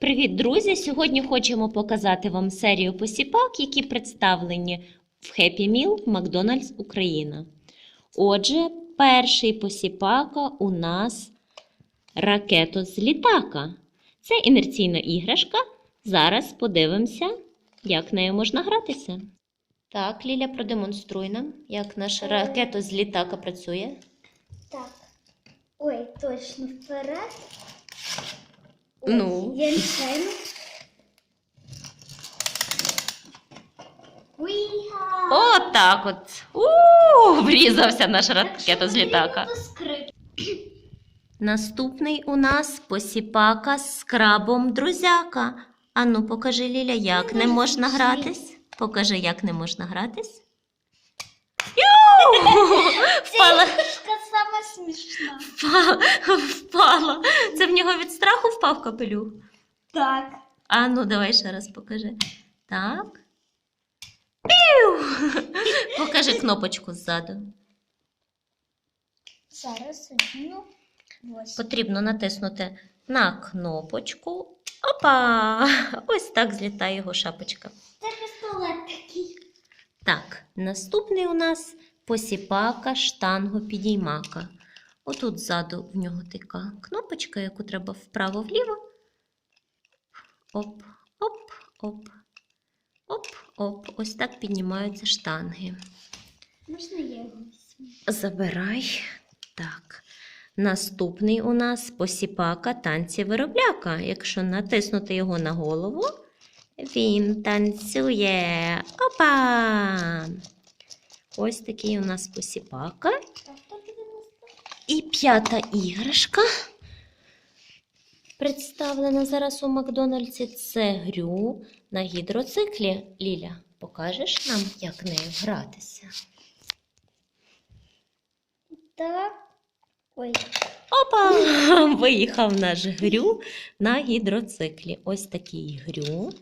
Привіт, друзі! Сьогодні хочемо показати вам серію посіпак, які представлені в Happy Meal Макдональдс Україна. Отже, перший посіпака у нас ракето з літака. Це інерційна іграшка. Зараз подивимося, як нею можна гратися. Так, Ліля, продемонструй нам, як наша ракета з літака працює. Так. Ой, точно вперед. Ну. Я нечаянно. О, так от. У, врізався наш ракета з літака. Наступний у нас посіпака з крабом друзяка. Ану, покажи, Ліля, як не можна гратись. Покажи, як не можна гратись. Впала, Іграшка сама смішна. впала, впала. Це в нього від страху впав капелюх. Так. А ну, давай ще раз покажи. Так. Пів! Покажи кнопочку ззаду. Зараз одну. Ось. Потрібно натиснути на кнопочку. Опа! Ось так злітає його шапочка. Це пістолет такий. Так, наступний у нас посіпака штангу підіймака. Отут ззаду в нього така кнопочка, яку треба вправо-вліво. Оп, оп, оп. Оп, оп. Ось так піднімаються штанги. Можна я його? Забирай. Так. Наступний у нас посіпака танці виробляка. Якщо натиснути його на голову, він танцює. Опа! Ось такий у нас посіпака. І п'ята іграшка. Представлена зараз у Макдональдсі. Це грю на гідроциклі. Ліля, покажеш нам, як нею гратися? Так. Ой. Опа! Виїхав наш грю на гідроциклі. Ось такий грю.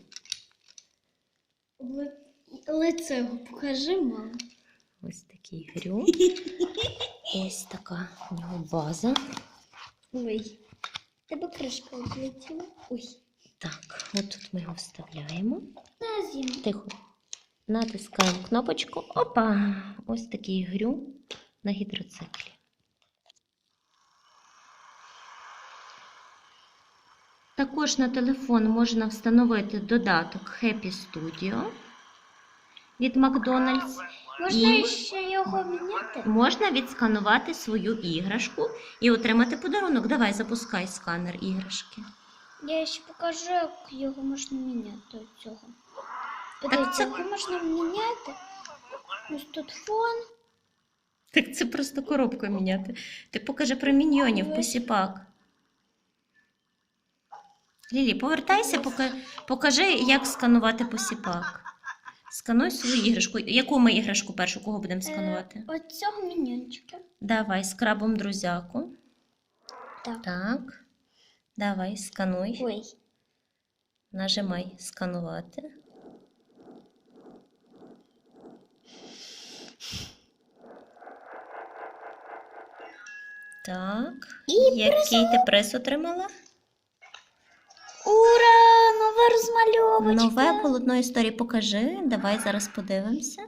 Лице його покажи, мама. Ось такий грю. Ось така у нього база. Ой. Тебе кришка облетіла. Ой. Так, от тут ми його вставляємо. На. Тихо. Натискаємо кнопочку. Опа! Ось такий грю на гідроциклі. Також на телефон можна встановити додаток Happy Studio від Макдональдс. Можна І- ще його міняти? Можна відсканувати свою іграшку і отримати подарунок. Давай запускай сканер іграшки. Я ще покажу, як його можна міняти цього. Подивіться, це- його можна міняти. Ось тут фон. Так це просто коробку міняти. Ти покажи про міньйонів, посіпак. Лілі, повертайся, пока- покажи, як сканувати посіпак. Скануй свою іграшку. Яку ми іграшку першу, кого будемо сканувати? Е, от цього міньончика. Давай, з крабом друзяку. Так. Так. Давай, скануй. Ой. Нажимай сканувати. Так. І Який ти приз отримала? Розмальовочка. Нове полотно історії покажи. Давай зараз подивимося.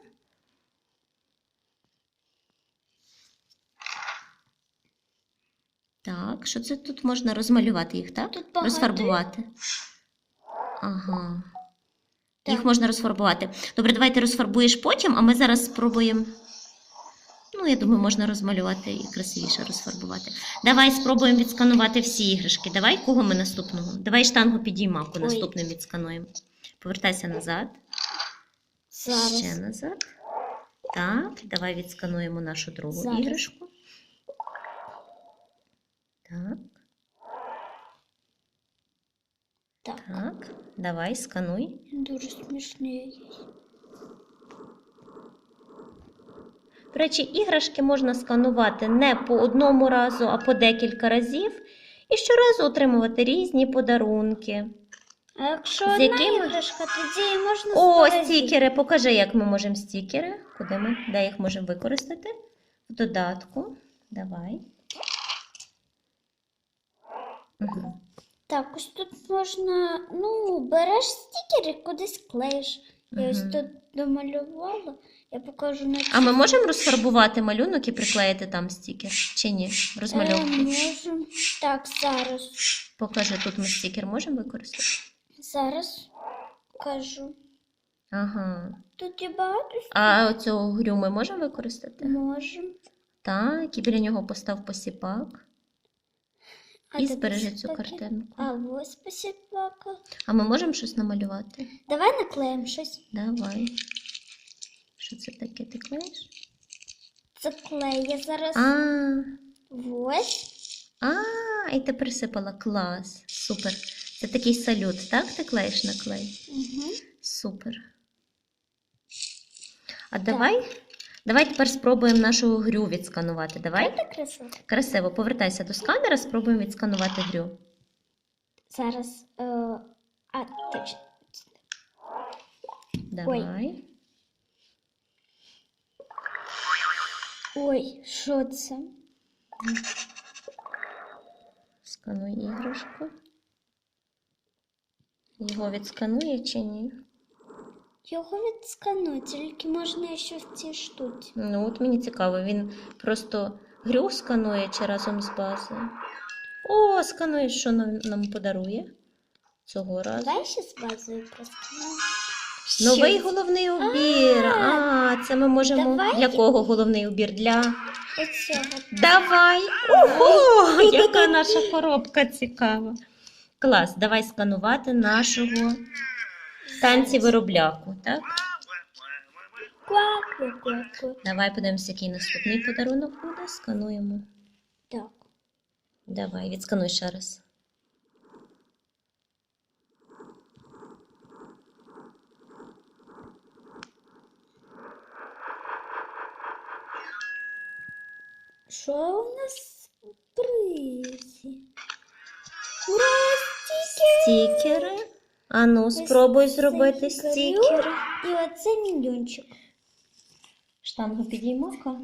Так, що це тут можна розмалювати їх, так? Тут багато. Розфарбувати. Ага. Їх можна розфарбувати. Добре, давай ти розфарбуєш потім, а ми зараз спробуємо. Ну, я думаю, можна розмалювати і красивіше розфарбувати. Давай спробуємо відсканувати всі іграшки. Давай кого ми наступного? Давай штангу підіймаку Ой. наступним відскануємо. Повертайся назад. Зараз. Ще назад. Так, давай відскануємо нашу другу Зараз. іграшку. Так, Так. так. Давай, скануй. Дуже смішний. До речі, іграшки можна сканувати не по одному разу, а по декілька разів. І щоразу отримувати різні подарунки. А якщо З одна якими? іграшка, тоді можна О, стікери. Покажи, як ми можемо стікери. Куди ми? Де їх можемо використати? В додатку. Давай. Угу. Так, ось тут можна, ну, береш стікер і кудись клеїш. Я ось тут домалювала, я покажу на А ми можемо розфарбувати малюнок і приклеїти там стікер? Чи ні? Е, Розмальовку. можемо. Так, зараз. Покажи, тут ми стікер можемо використати? Зараз кажу. Ага. Тут є багато А оцю грю ми можемо використати? можемо. Так, і біля нього постав посіпак. А І збережи цю таке? картинку. А ось посіпака. А ми можемо щось намалювати? Давай наклеїмо щось. Давай. Що це таке? Ти клеїш? Це клей. Я зараз А, ось. а, і ти присипала. Клас. Супер. Це такий салют, так? Ти клеїш на клей? Угу. Супер. А давай, давай тепер спробуємо нашу грю відсканувати. Давай. Так красиво. Красиво, повертайся до сканера, спробуємо відсканувати грю. Зараз. Е, а, точно. Давай. Ой, що це? Скануй іграшку. Його відсканує чи ні? Його відсканують, тільки можна ще в цій штуці. Ну, от мені цікаво, він просто грю сканує чи разом з базою. О, сканує, що нам, нам подарує цього разу. Давай ще з базою проскануємо. Новий Ще головний убір. А, це ми можемо. Давай. Для кого головний убір? Для. Оцього. Давай! Ого! Яка наша коробка цікава. Клас, давай сканувати нашого танці виробляку, так? Ква-ква-ква-ква. Давай подивимося, який наступний подарунок буде. Скануємо. Так. Давай, відскануй ще раз. Що у нас в призі? Ура, стікер! Стікери. Ану, спробуй зробити стікер. І оце міньйончик. Штангу підіймака.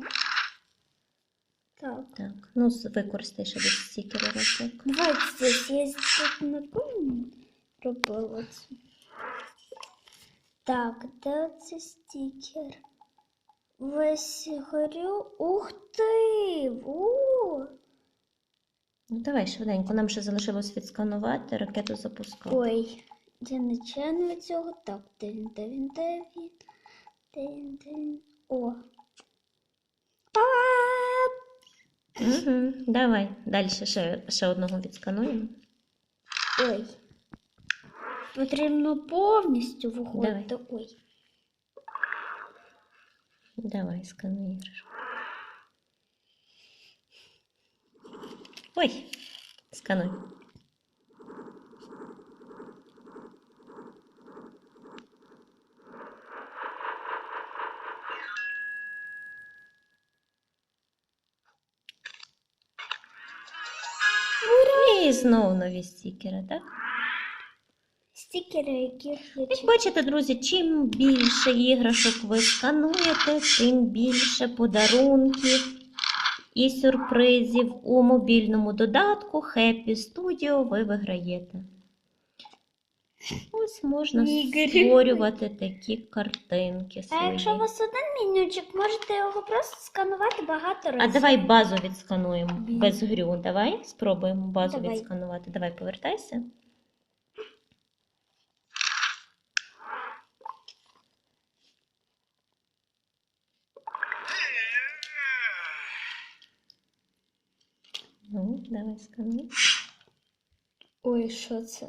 Так. Так, ну використай ще десь стікери разок. Давай здесь. Я тут не помню. Робила це. Так, де це стікер? Весь горю. Ух ти! О! Ну давай швиденько, нам ще залишилось відсканувати, ракету запускати. Ой, я не чекаю цього. Так, де він, де він, де він? Де він, де він? О! Угу, давай, далі ще, ще одного відскануємо. Ой. Потрібно повністю виходити. Ой. Давай, скануй іграшку. Ой, скануй. І знову нові стікери, так? Стікери, які є. Як бачите, друзі, чим більше іграшок ви скануєте, тим більше подарунків і сюрпризів у мобільному додатку Happy Studio ви виграєте. Ось можна Ігор. створювати такі картинки А якщо у вас один менючик, можете його просто сканувати багато разів. А давай базу відскануємо без грю. Давай спробуємо базу Давай. відсканувати. Давай повертайся. Ну, давай скануй. Ой, що це?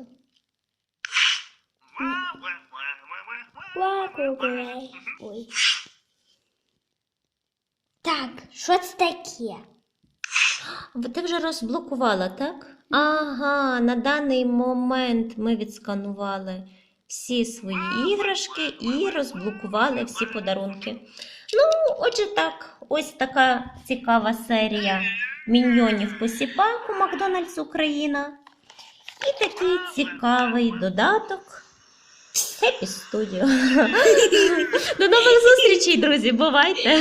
Ой. Так, що це таке? Ти вже розблокувала, так? Ага, на даний момент ми відсканували всі свої іграшки і розблокували всі подарунки. Ну, отже, так, ось така цікава серія міньйонів посіпак у Макдональдс Україна. І такий цікавий додаток Happy студіо. До нових зустрічей, друзі! Бувайте!